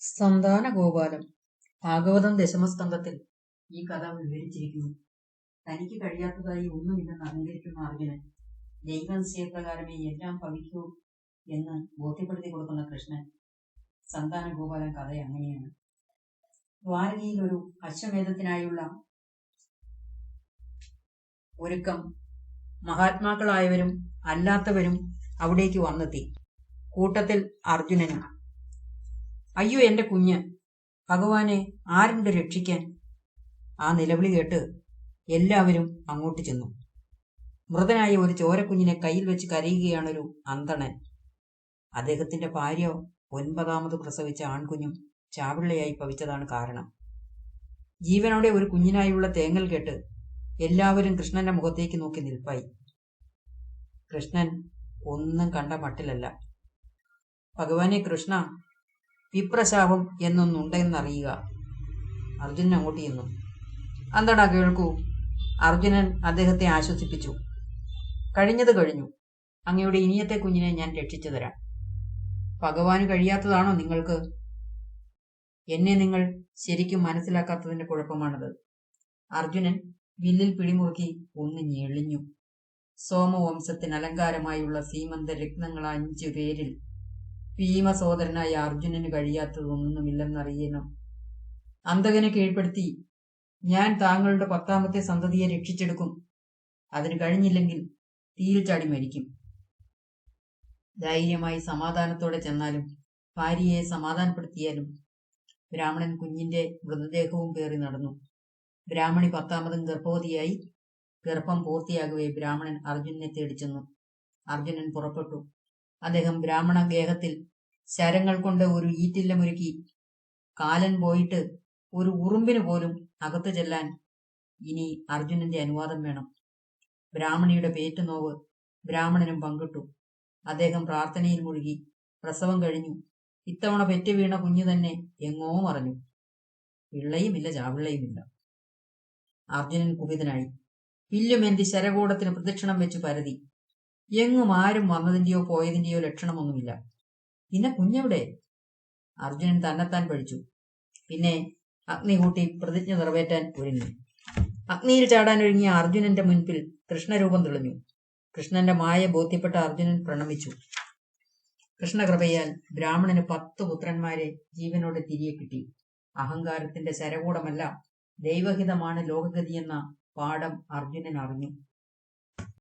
സന്താന ഗോപാലം ഭാഗവതം ദശമസ്കന്ധത്തിൽ ഈ കഥ വിവരിച്ചിരിക്കുന്നു. തനിക്ക് കഴിയാത്തതായി ഒന്നുമില്ലെന്ന് അംഗീകരിക്കുന്ന അർജുനൻ ദൈവനിശ്ചയപ്രകാരമേ എല്ലാം ഭവിക്കൂ എന്ന് ബോധ്യപ്പെടുത്തി കൊടുക്കുന്ന കൃഷ്ണൻ സന്താന ഗോപാലൻ കഥ അങ്ങനെയാണ്. ദ്വാരകയിൽ ഒരു അശ്വമേധത്തിനായുള്ള ഒരുക്കം മഹാത്മാക്കളായവരും അല്ലാത്തവരും അവിടേക്ക് വന്നെത്തി. കൂട്ടത്തിൽ അർജുനനും അയ്യോ എന്റെ കുഞ്ഞ്. ഭഗവാനെ ആരുണ്ട് രക്ഷിക്കാൻ? ആ നിലവിളി കേട്ട് എല്ലാവരും അങ്ങോട്ട് ചെന്നു. മൃതനായ ഒരു ചോരക്കുഞ്ഞിനെ കയ്യിൽ വെച്ച് കരയുകയാണൊരു അന്തണൻ അദ്ദേഹത്തിന്റെ ഭാര്യ ഒൻപതാമത് പ്രസവിച്ച ആൺകുഞ്ഞും ചാവിള്ളയായി ഭവിച്ചതാണ് കാരണം. ജീവനോടെ ഒരു കുഞ്ഞിനായുള്ള തേങ്ങൽ കേട്ട് എല്ലാവരും കൃഷ്ണന്റെ മുഖത്തേക്ക് നോക്കി നിൽപ്പായി. കൃഷ്ണൻ ഒന്നും കണ്ട മട്ടിലല്ല. ഭഗവാനെ കൃഷ്ണ വിപ്രശാപം എന്നൊന്നുണ്ടെന്നറിയുക. അർജുനൻ അങ്ങോട്ട് ചെന്നു. എന്താടാ കേൾക്കൂ? അർജുനൻ അദ്ദേഹത്തെ ആശ്വസിപ്പിച്ചു. കഴിഞ്ഞത് കഴിഞ്ഞു. അങ്ങയുടെ ഇനിയത്തെ കുഞ്ഞിനെ ഞാൻ രക്ഷിച്ചു തരാം. ഭഗവാന് കഴിയാത്തതാണോ നിങ്ങൾക്ക്? എന്നെ നിങ്ങൾ ശരിക്കും മനസ്സിലാക്കാത്തതിന്റെ കുഴപ്പമാണത്. അർജുനൻ വില്ലിൽ പിടിമുറുക്കി ഒന്ന് ഞെളിഞ്ഞു. സോമവംശത്തിന് അലങ്കാരമായുള്ള സീമന്ത രത്നങ്ങൾ അഞ്ചു പേരിൽ ഭീമസോദരനായ അർജുനന് കഴിയാത്തതൊന്നുമില്ലെന്നറിയണം. അന്തകനെ കീഴ്പ്പെടുത്തി ഞാൻ താങ്കളുടെ പത്താമത്തെ സന്തതിയെ രക്ഷിച്ചെടുക്കും. അതിന് കഴിഞ്ഞില്ലെങ്കിൽ തീയിൽ ചാടി മരിക്കും. ധൈര്യമായി സമാധാനത്തോടെ ചെന്നാലും ഭാര്യയെ സമാധാനപ്പെടുത്തിയാലും ബ്രാഹ്മണൻ കുഞ്ഞിന്റെ മൃതദേഹവും പേറി നടന്നു. ബ്രാഹ്മണി പത്താമതും ഗർഭവതിയായി. ഗർഭം പൂർത്തിയാകവേ ബ്രാഹ്മണൻ അർജുനനെ തേടിച്ചെന്നു. അർജുനൻ പുറപ്പെട്ടു. അദ്ദേഹം ബ്രാഹ്മണ ഗേഹത്തിൽ ശരങ്ങൾ കൊണ്ട് ഒരു ഈറ്റില്ലമൊരുക്കി കാലൻ പോയിട്ട് ഒരു ഉറുമ്പിന് പോലും അകത്തു ചെല്ലാൻ ഇനി അർജുനന്റെ അനുവാദം വേണം. ബ്രാഹ്മണിയുടെ പേറ്റുനോവ് ബ്രാഹ്മണനും പങ്കിട്ടു. അദ്ദേഹം പ്രാർത്ഥനയിൽ മുഴുകി പ്രസവം കഴിഞ്ഞു. ഇത്തവണ പെറ്റു വീണ കുഞ്ഞു തന്നെ എങ്ങോ മറഞ്ഞു. പിള്ളയുമില്ല ചാവിള്ളയുമില്ല അർജുനൻ കുപിതനായി. പില്ലുമെന്തി ശരകൂടത്തിന് പ്രദക്ഷിണം വെച്ച് പരതി. എങ്ങും ആരും വന്നതിന്റെയോ പോയതിന്റെയോ ലക്ഷണമൊന്നുമില്ല. പിന്നെ കുഞ്ഞെവിടെ? അർജുനൻ തന്നെത്താൻ പഠിച്ചു. പിന്നെ അഗ്നി കൂട്ടി പ്രതിജ്ഞ നിറവേറ്റാൻ ഒരുങ്ങി. അഗ്നിയിൽ ചാടാൻ ഒരുങ്ങിയ അർജുനന്റെ മുൻപിൽ കൃഷ്ണരൂപം തെളിഞ്ഞു. കൃഷ്ണന്റെ മായ ബോധ്യപ്പെട്ട അർജുനൻ പ്രണമിച്ചു. കൃഷ്ണകൃപയാൽ ബ്രാഹ്മണന് പത്ത് പുത്രന്മാരെ ജീവനോടെ തിരികെ കിട്ടി. അഹങ്കാരത്തിന്റെ ശരകൂടമല്ല ദൈവഹിതമാണ് ലോകഗതിയെന്ന പാഠം അർജുനൻ അറിഞ്ഞു.